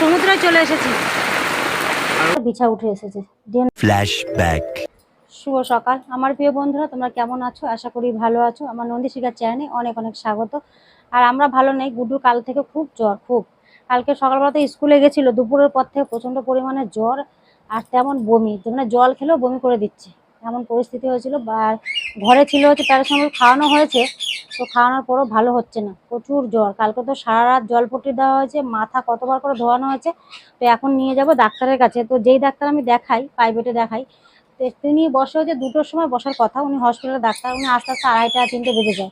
সমুদ্রে চলে এসেছি। বিছা উঠে এসেছে। Flashback. শুভ সকাল। আমার প্রিয় বন্ধুরা তোমরা কেমন আছো? আশা করি ভালো আছো। আমার নন্দী শিকার চ্যানেলে অনেক অনেক স্বাগত। আর আমরা ভালো নেই। গুড্ডুর কাল থেকে খুব জ্বর খুব। কালকে সকালবেলাতে স্কুলে গেছিল দুপুরের পর থেকে প্রচণ্ড পরিমাণে জ্বর আর তেমন বমি। মানে জল খেলেও বমি করে দিচ্ছে। এমন পরিস্থিতি হয়েছিল আর ঘরে ছিল হচ্ছে প্যারাসিটামল খাওয়ানো হয়েছে। তো খাওয়ানোর পরও ভালো হচ্ছে না। প্রচুর জ্বর। কালকে তো সারা রাত জল পট্টি দেওয়া হয়েছে, মাথা কতবার করে ধোয়ানো হয়েছে, তো এখন নিয়ে যাব ডাক্তারের কাছে। তো যেই ডাক্তার আমি দেখাই প্রাইভেটে দেখাই, তো তিনি বসে হচ্ছে দুটোর সময় বসার কথা। উনি হসপিটালের ডাক্তার, উনি আস্তে আস্তে আড়াইটা, তিনটে বেজে যায়।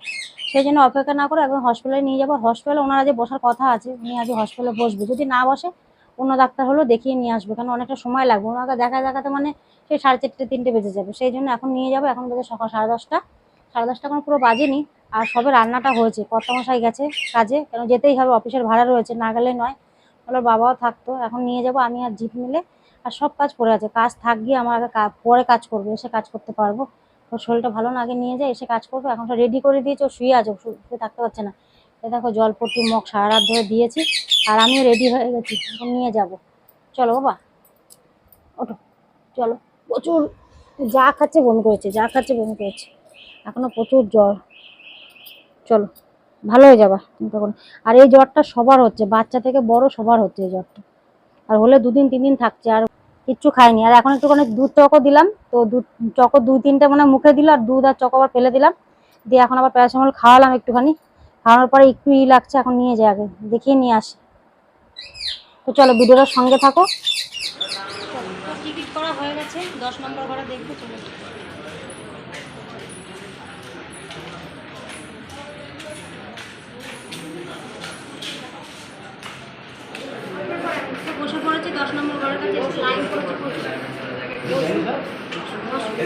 সেই জন্য অপেক্ষা না করে একদম হসপিটালে নিয়ে যাব। হসপিটালে ওনারা যে বসার কথা আছে, উনি আজ হসপিটালে বসবে। যদি না বসে, অন্য ডাক্তার হলেও দেখিয়ে নিয়ে আসবে, কারণ অনেকটা সময় লাগবে। ওনাকে দেখা দেখাতে মানে সেই সাড়ে চারটে, তিনটে বেজে যাবে। সেই জন্য এখন নিয়ে যাব। এখন বেজে সকাল সাড়ে দশটা। সাড়ে দশটা এখন পুরো বাজেনি। আর সবে রান্নাটা হয়েছে। কর্তামশাই গেছে কাজে, কেন যেতেই হবে, অফিসের ভাড়া রয়েছে, না গেলে নয়। ওনার বাবাও থাকতো, এখন নিয়ে যাব, আমি আর জিপ মিলে আর সব কাজ পড়ে আছে। কাজ থাক গিয়ে আমার আগে পরে কাজ করব, এসে কাজ করতে পারব। ওর শরীরটা ভালো না, আগে নিয়ে যায় এসে কাজ করব, এখন রেডি করে দিয়েছে, ও শুয়ে আছে শুয়ে থাকতে পারছে না। এ দেখো জল পট্টি মগ সারা রাত ধরে দিয়েছি আর আমিও রেডি হয়ে গেছি, এখন নিয়ে যাব। চলো বাবা, ওঠো, চলো। প্রচুর, যা খাচ্ছে বমি করেছে, যা খাচ্ছে বমি করেছে। এখনও প্রচুর জ্বর। চলো, ভালো হয়ে যাবা চিন্তা করো আর এই জ্বরটা সবার হচ্ছে, বাচ্চা থেকে বড় সবার হচ্ছে এই জ্বরটা। আর হলে দুদিন তিন দিন থাকছে, আর কিচ্ছু খাইনি আর এখন একটুখানি দুধ চকো দিলাম, তো দুধ চকো দুই, তিনটে মানে মুখে দিল, আর দুধ আর চকো আবার ফেলে দিলাম। দিয়ে এখন আবার প্যারাসিটামল খাওয়ালাম একটুখানি। খাওয়ানোর পরে একটু ই লাগছে, এখন নিয়ে যাই আগে, দেখিয়ে নিয়ে আসি। তো চলো ভিডিওটার সঙ্গে থাকো। টিকিট করা হয়ে গেছে, দশ নম্বর ঘরে দেখব, চলো তো বসে পড়েছি দশ নম্বর ঘরের কাছে এসে লাইন করেছে প্রচুর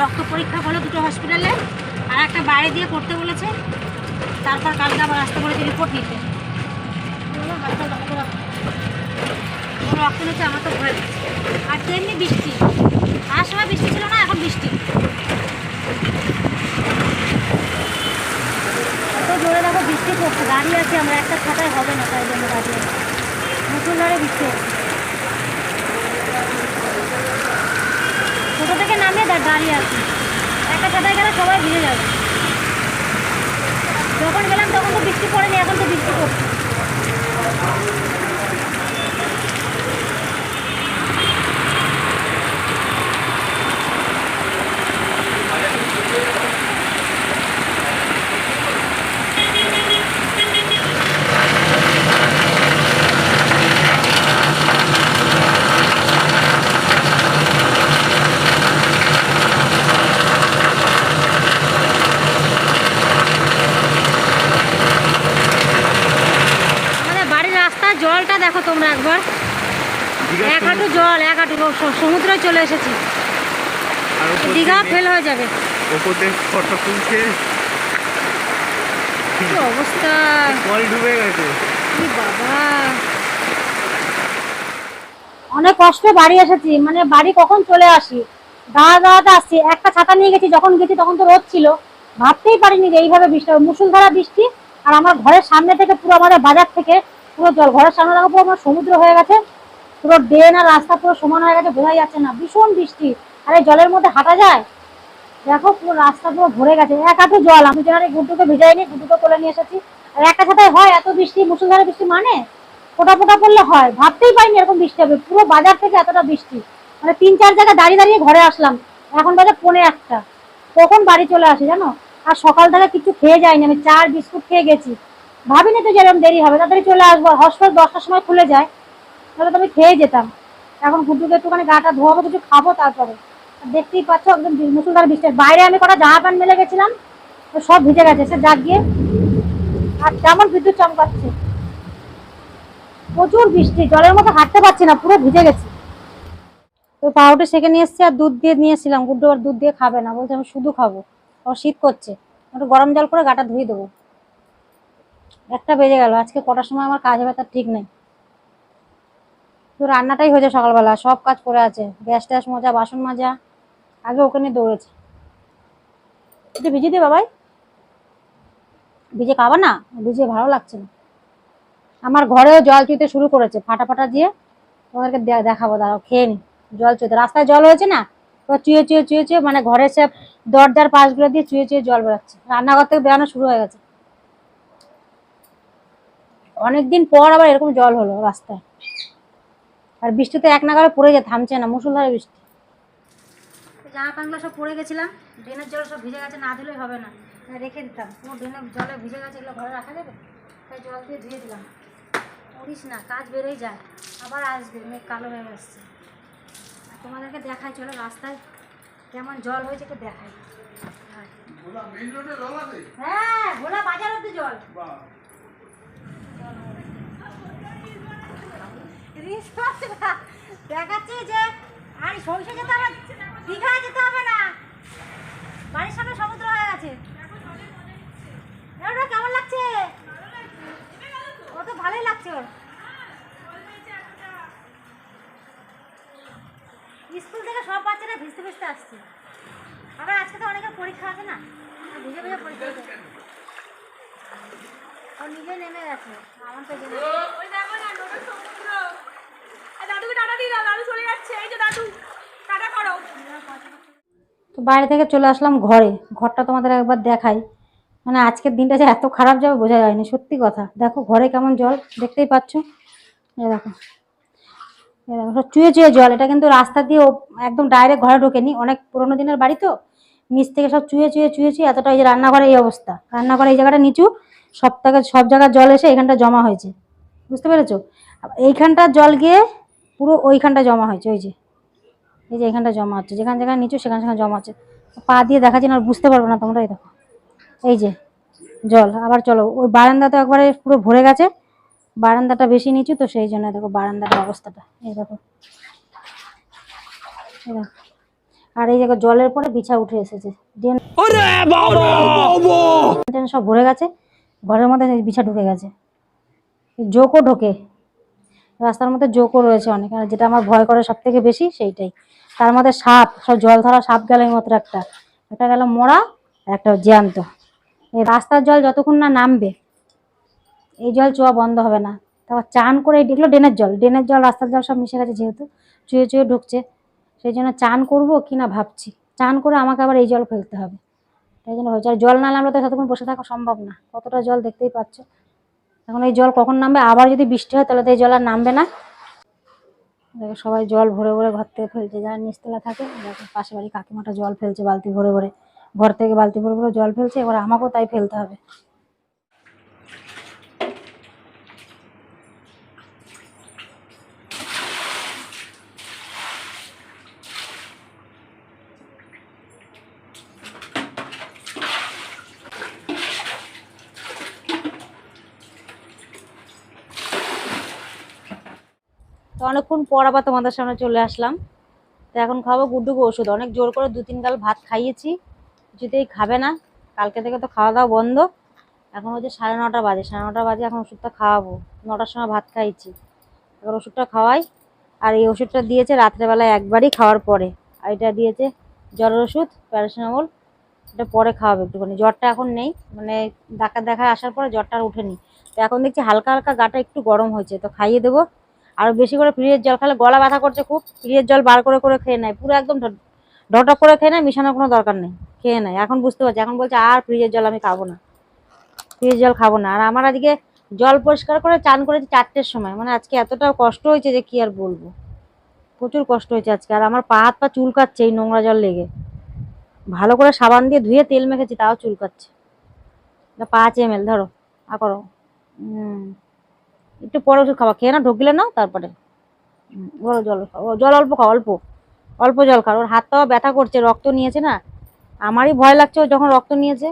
রক্ত পরীক্ষা করল দুটো হসপিটালে আর একটা বাইরে দিয়ে করতে বলেছে। তারপর কালকে আবার আসতে বলেছে রিপোর্ট নিতে। রক্ত নিচ্ছে আমার তো ভয় আর তেমনি বৃষ্টি। আর সময় বৃষ্টি ছিল না, এখন বৃষ্টি। এত জোরে দেখো বৃষ্টি পড়ছে, দাঁড়িয়ে আছি আমরা, একটা ছাতায় হবে না তাই জন্য দাঁড়িয়ে মুসুলধারে বৃষ্টি হচ্ছে। ছোটো থেকে নামিয়ে দাঁড়িয়ে আছে। একটা ছাতায় গেলে সবাই ভিজে যাবে। যখন গেলাম তখন তো বৃষ্টি পড়েনি, এখন তো বৃষ্টি পড়ছে আমাদের বাড়ির রাস্তার জলটা দেখো তোমরা একবার এক হাঁটু জল এক হাঁটু ও স- সমুদ্রে চলে এসেছি। দীঘা ফেল হয়ে যাবে। থেকে ফটো তুলছে। অবস্থা? কল ডুবে গেছে। বাবা। অনেক কষ্টে বাড়ি এসেছি। মানে বাড়ি কখন চলে আসি? দাঁড়া দাঁড়াতে আসছি। একটা ছাতা নিয়ে গেছি যখন গেছি তখন তো রোদ ছিল। ভাবতেই পারিনি যে এইভাবে বৃষ্টি হবে। মুসুলধারা বৃষ্টি আর আমার ঘরের সামনে থেকে পুরো আমাদের বাজার থেকে পুরো জল ঘরের সামনে দেখো পুরো আমার সমুদ্র হয়ে গেছে। পুরো ড্রেন আর রাস্তা পুরো সমান হয়ে গেছে, বোঝাই যাচ্ছে না। ভীষণ বৃষ্টি। আর এই জলের মধ্যে হাঁটা যায়? দেখো, পুরো রাস্তা পুরো ভরে গেছে। এক হাঁটু জল, আমি যেন গুড্ডুকে ভিজাইনি, গুড্ডুকে কোলে নিয়ে এসেছি। আর একটা ছাতায় হয়, এত বৃষ্টি, মুসুলধারে বৃষ্টি মানে? ফোটা ফোটা পড়লে হয়। ভাবতেই পারিনি এরকম বৃষ্টি হবে। পুরো বাজার থেকে এতটা বৃষ্টি। মানে তিন, চার জায়গায় দাঁড়িয়ে দাঁড়িয়ে ঘরে আসলাম। এখন বাজে পৌনে একটা। কখন বাড়ি চলে আসি জানো? আর সকাল থেকে কিছু খেয়ে যায়নি আমি চার বিস্কুট খেয়ে গেছি। ভাবিনি তো যেরকম দেরি হবে। তাড়াতাড়ি চলে আসব। হসপিটাল দশটার সময় খুলে যায়। তাহলে তো আমি খেয়ে যেতাম। এখন গুড্ডুকে একটুখানি গাটা ধোয়াবো, কিছু খাব তারপরে। দেখতেই পাচ্ছ একদম মুসুলধার বৃষ্টি বাইরে আমি কটা জামা প্যান্ট মেলে গেছিলাম, তো সব ভিজে গেছে। সে জাগ গিয়ে। আর কেমন বিদ্যুৎ চমকাচ্ছে। প্রচুর বৃষ্টি, জলের মতো হাঁটতে পারছি না, পুরো ভিজে গেছি। তো পাউরুটি সেকে নিয়ে এসেছি আর দুধ দিয়ে নিয়েছিলাম। গুড্ডু আর দুধ দিয়ে খাবে না, বলছে আমি শুধু খাব। ও শীত করছে। একটু গরম জল করে গাটা ধুয়ে দেবো। একটা বেজে গেল। আজকে কটার সময় আমার কাজ হবে তার ঠিক নেই। তো রান্নাটাই হয়েছে সকালবেলা, সব কাজ করে আছে। গ্যাস ট্যাস মাজা, বাসন মাজা, আগে ওখানে দৌড়েছে। একটু ভিজিয়ে দে বাবাই। ভিজে খাবা না? ভিজিয়ে ভালো লাগছে না। আমার ঘরেও জল চুইতে শুরু করেছে ফাটা ফাটা দিয়ে। তোমাদেরকে দেখাবো, দাঁড়াও, খেয়ে নি। জল চুইতে, রাস্তায় জল হয়েছে না? চুয়ে চুয়ে চুয়ে চুয়ে মানে ঘরে সে দরজার পাশগুলো দিয়ে চুয়ে চুয়ে জল বেরোচ্ছে। রান্নাঘর থেকে বেরানো শুরু হয়ে গেছে। অনেকদিন পর আবার এরকম জল হলো রাস্তায়। আর বৃষ্টিতে এক নাগারে পড়ে যায় থামছে না মুসুলধারে বৃষ্টি। জামা প্যান্টগুলো সব পড়ে গেছিলাম ড্রেনের জল সব ভিজে গেছে না দিলেই হবে না। রেখে দিতাম পুরো ড্রেনের জলে ভিজে গেছে এগুলো ঘরে রাখা যাবে? তাই জল দিয়ে ধুয়ে দিলাম। করিস না কাজ বেড়েই যায় আবার আসবে মেঘ কালো হয়ে আসছে। আর তোমাদেরকে দেখাই চলো রাস্তায় কেমন জল হয়েছে একটু দেখাই। হ্যাঁ ভোলা বাজার অব্দি জল রিস্ক করছে না। যে যেতে হবে, দীঘায় যেতে হবে না। বাড়ির সামনে সমুদ্র হয়ে গেছে। কেমন লাগছে? ও তো ভালোই লাগছে স্কুল থেকে সব বাচ্চারা ভিজতে ভিজতে আসছে। আবার আজকে তো অনেকের পরীক্ষা আছে না। ভিজে ভিজে পরীক্ষা ও নিজে নেমে গেছে। আমার তো জেনে ওই দেখো না নোটের সমুদ্র আর তো বাইরে থেকে চলে আসলাম ঘরে। ঘরটা তোমাদের একবার দেখাই। মানে আজকের দিনটা যে এত খারাপ যাবে বোঝা যায়নি, সত্যি কথা। দেখো ঘরে কেমন জল, দেখতেই পাচ্ছ? দেখো। চুয়ে চুয়ে জল। এটা কিন্তু রাস্তা দিয়ে একদম ডাইরেক্ট ঘরে ঢোকেনি। অনেক পুরোনো দিনের বাড়ি তো। নিচ থেকে সব চুয়ে চুয়ে চুয়ে চুয়ে এতটা এই যে রান্নাঘরে এই অবস্থা। রান্নাঘরে এই জায়গাটা নিচু। সব সব জায়গার জল এসে এখানটা জমা হয়েছে। বুঝতে পেরেছ? আবার এইখানটার জল গিয়ে পুরো ওইখানটা জমা হয়েছে ওই যে। এই যে এখানটা জমা হচ্ছে যেখানে যেখানে নিচু সেখানে সেখানে জমা হচ্ছে। পা দিয়ে দেখাচ্ছি না আর বুঝতে পারব না তোমরা এই দেখো। এই যে জল আবার চলো ওই বারান্দা তো একবারে পুরো ভরে গেছে বারান্দাটা বেশি নিচু তো সেই জন্য দেখো বারান্দাটার অবস্থাটা এই দেখো। আর এই দেখো জলের পরে বিছা উঠে এসেছে। সব ভরে গেছে ঘরের মধ্যে বিছা ঢুকে গেছে। জোকও ঢোকে। রাস্তার মধ্যে জোকও রয়েছে অনেক, আর যেটা আমার ভয় করে সব থেকে বেশি সেইটাই। তার মধ্যে সাপ, সব জল ধরা সাপ গেল মতো একটা। একটা গেল মরা একটা জ্যান্ত। এই রাস্তার জল যতক্ষণ না নামবে, এই জল চোয়া বন্ধ হবে না। তারপর চান করে, এগুলো ড্রেনের জল ড্রেনের জল, রাস্তার জল সব মিশে গেছে যেহেতু, চুয়ে চুয়ে ঢুকছে। সেই জন্য চান করব কি না ভাবছি। চান করে আমাকে আবার এই জল ফেলতে হবে। তাই জন্য হয়েছে আর জল না নামলে তো ততক্ষণ বসে থাকা সম্ভব না। কতটা জল দেখতেই পাচ্ছ। এখন এই জল কখন নামবে? আবার যদি বৃষ্টি হয়, তাহলে তো এই জল আর নামবে না। দেখো সবাই জল ভরে ভরে ঘর থেকে ফেলছে। যারা নিচতলা থাকে, দেখো পাশে বাড়ি কাকিমাটা জল ফেলছে বালতি ভরে ভরে। ঘর থেকে বালতি ভরে ভরে জল ফেলছে, এবার আমাকেও তাই ফেলতে হবে। অনেকক্ষণ পর আবার তোমাদের সামনে চলে আসলাম। তো এখন খাব গুড্ডুকে ওষুধ। অনেক জোর করে দু তিন গাল ভাত খাইয়েছি, কিছুতেই খাবে না। কালকে থেকে তো খাওয়া দাওয়া বন্ধ। এখন হচ্ছে সাড়ে নটা বাজে। সাড়ে নটা বাজে এখন ওষুধটা খাওয়াবো। নটার সময় ভাত খাইছি এবার ওষুধটা খাওয়াই। আর এই ওষুধটা দিয়েছে রাত্রেবেলায় একবারই খাওয়ার পরে। আর এটা দিয়েছে জ্বরের ওষুধ, প্যারাসিটামল। এটা পরে খাওয়াবে একটুখানি। জ্বরটা এখন নেই। মানে ডাক্তার দেখায় আসার পরে জ্বরটা আর ওঠেনি তো এখন দেখছি হালকা হালকা গাটা একটু গরম হয়েছে। তো খাইয়ে দেবো। আর বেশি করে ফ্রিজের জল খেলে গলা ব্যথা করছে খুব, ফ্রিজের জল বার করে করে খেয়ে নেয়। পুরো একদম ঢটক করে খেয়ে নেয়, মিশানোর কোনো দরকার নেই, খেয়ে নেয়। এখন বুঝতে পারছি, এখন বলছে আর ফ্রিজের জল আমি খাব না। ফ্রিজের জল খাব না। আর আমার আজকে জল পরিষ্কার করে চান করেছি চারটের সময়। মানে আজকে এতটা কষ্ট হয়েছে যে কি আর বলব। প্রচুর কষ্ট হয়েছে আজকে। আর আমার পা হাত পা চুলকাচ্ছে এই নোংরা জল লেগে। ভালো করে সাবান দিয়ে ধুয়ে তেল মেখেছি, তাও চুলকাচ্ছে। পাঁচ এম এল ধরো। আ করো। হুম। একটু পরে ওষুধ খাওয়া খেয়ে না ঢুকলে না তারপরে। বড় জল জল অল্প খাও, অল্প। অল্প জল খাও, ওর হাতটাও ব্যথা করছে, রক্ত নিয়েছে না। আমারই ভয় লাগছে, ও যখন রক্ত নিয়েছে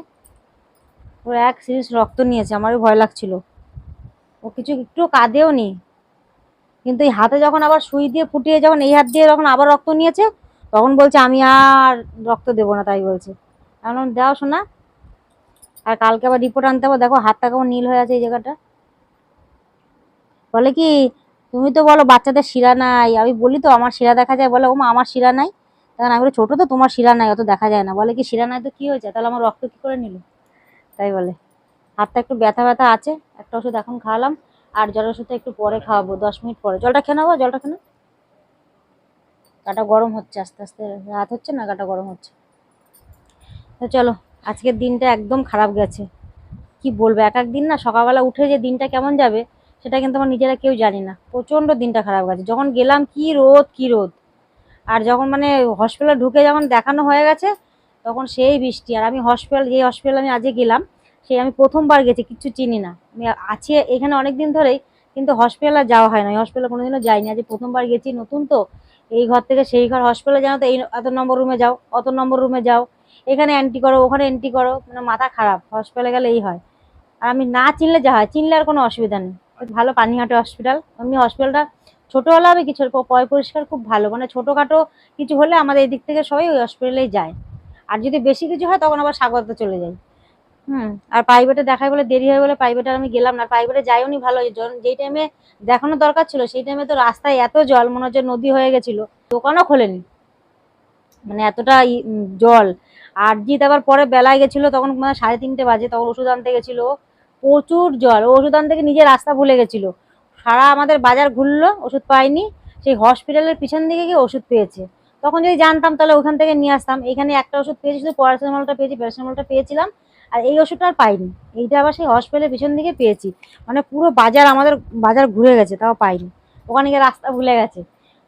ও এক সিরিজ রক্ত নিয়েছে আমারই ভয় লাগছিল। ও কিছু একটু কাঁদেও নি। কিন্তু এই হাতে যখন আবার সুই দিয়ে ফুটিয়ে যখন এই হাত দিয়ে যখন আবার রক্ত নিয়েছে, তখন বলছে, আমি আর রক্ত দেবো না, তাই বলছে। এখন দাও শোনা আর কালকে আবার রিপোর্ট আনতে হবে, দেখো হাতটা কেমন নীল হয়ে আছে এই জায়গাটা। বলে কি, তুমি তো বলো বাচ্চাদের শিরা নাই। আমি বলি, তো আমার শিরা দেখা যায়? বলে ও মা আমার শিরা নাই। তখন আমি বলি, ছোট তো, তোমার শিরা নাই, অত দেখা যায় না। বলে কি শিরা নাই তো কি হয়েছে? তাহলে আমার রক্ত কি করে নিল? তাই বলে। হাতটা একটু ব্যথা ব্যথা আছে, একটা ওষুধ এখন খাওয়ালাম, আর জলের ওষুধটা একটু পরে খাওয়াবো, দশ মিনিট পরে। জলটা খেয়ে নেব জলটা খেয়ে। গাটা গরম হচ্ছে, আস্তে আস্তে। রাত হচ্ছে না, গাটা গরম হচ্ছে। তো চলো, আজকের দিনটা একদম খারাপ গেছে। কি বলব, এক এক দিন না সকালবেলা উঠে যে দিনটা কেমন যাবে সেটা কিন্তু আমার নিজেরা কেউ জানি না। প্রচণ্ড দিনটা খারাপ গেছে। যখন গেলাম, কি রোদ কি রোদ। আর যখন মানে হসপিটালে ঢুকে যখন দেখানো হয়ে গেছে, তখন সেই বৃষ্টি। আর আমি হসপিটাল যে হসপিটালে আমি আজকে গেলাম, সেই আমি প্রথমবার গেছি, কিচ্ছু চিনি না। আমি আছি এখানে অনেক দিন ধরেই, কিন্তু হসপিটালে যাওয়া হয় না হসপিটালে কোনোদিনও যাইনি। আজ প্রথমবার গেছি, নতুন তো। এই ঘর থেকে সেই ঘর। হসপিটালে জানো তো, এই এত নম্বর রুমে যাও, অত নম্বর রুমে যাও। এখানে এন্ট্রি করো, ওখানে এন্ট্রি করো। মানে মাথা খারাপ। হসপিটালে গেলে এই হয়। আর আমি না চিনলে যা হয়। চিনলে আর কোনো অসুবিধা নেই। ভালো পানিহাটি হসপিটাল এমনি হসপিটালটা ছোটো হলে হবে কিছু পয় পরিষ্কার খুব ভালো। মানে ছোটোখাটো কিছু হলে আমাদের এই দিক থেকে সবাই ওই হসপিটালেই যায়। আর যদি বেশি কিছু হয় তখন আবার স্বাগত চলে যাই হুম, আর প্রাইভেটে দেখাই বলে দেরি হয় বলে প্রাইভেটে আমি গেলাম না। প্রাইভেটে যাইওনি ভালো যেই টাইমে দেখানো দরকার ছিল, সেই টাইমে তো রাস্তায় এত জল, মনে হচ্ছে নদী হয়ে গেছিল। দোকানও খোলেনি। মানে এতটা জল। আর জিৎ আবার পরে বেলায় গেছিল, তখন মানে সাড়ে তিনটে বাজে, তখন ওষুধ আনতে গেছিল প্রচুর জল ও ওষুধ আনতে নিজে রাস্তা ভুলে গেছিল। সারা আমাদের বাজার ঘুরলো, ওষুধ পাইনি সেই হসপিটালের পিছন দিকে গিয়ে ওষুধ পেয়েছে। তখন যদি জানতাম তাহলে ওখান থেকে নিয়ে আসতাম। এখানে একটা ওষুধ পেয়েছি, শুধু প্যারাসিটামলটা পেয়েছি প্যারাসিটামলটা পেয়েছিলাম, আর এই ওষুধটা আর পাইনি। এইটা আবার সেই হসপিটালের পিছন দিকে পেয়েছি। মানে পুরো বাজার আমাদের বাজার ঘুরে গেছে, তাও পাইনি। ওখানে গিয়ে রাস্তা ভুলে গেছে।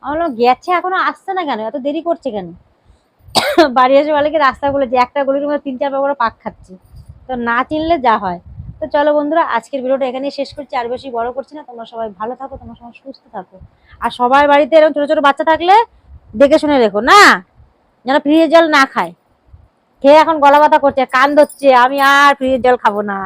আমি বললাম, গেছে, এখনও আসছে না কেন? এত দেরি করছে কেন? বাড়ি এসে বলে কি, রাস্তা বলেছে একটা গলির মধ্যে তিন চার করে পাক খাচ্ছে। তো না চিনলে যা হয়। তো চলো বন্ধুরা, আজকের ভিডিওটা এখানেই শেষ করছি। আর বেশি বড় করছি না, তোমরা সবাই ভালো থাকো, তোমরা সবাই সুস্থ থাকো। আর সবার বাড়িতে এরকম ছোটো ছোটো বাচ্চা থাকলে দেখে শুনে রেখো, না? যেন ফ্রিজের জল না খায়। খেয়ে এখন গলা ব্যথা করছে, কান ধরছে, আমি আর ফ্রিজের জল খাব না।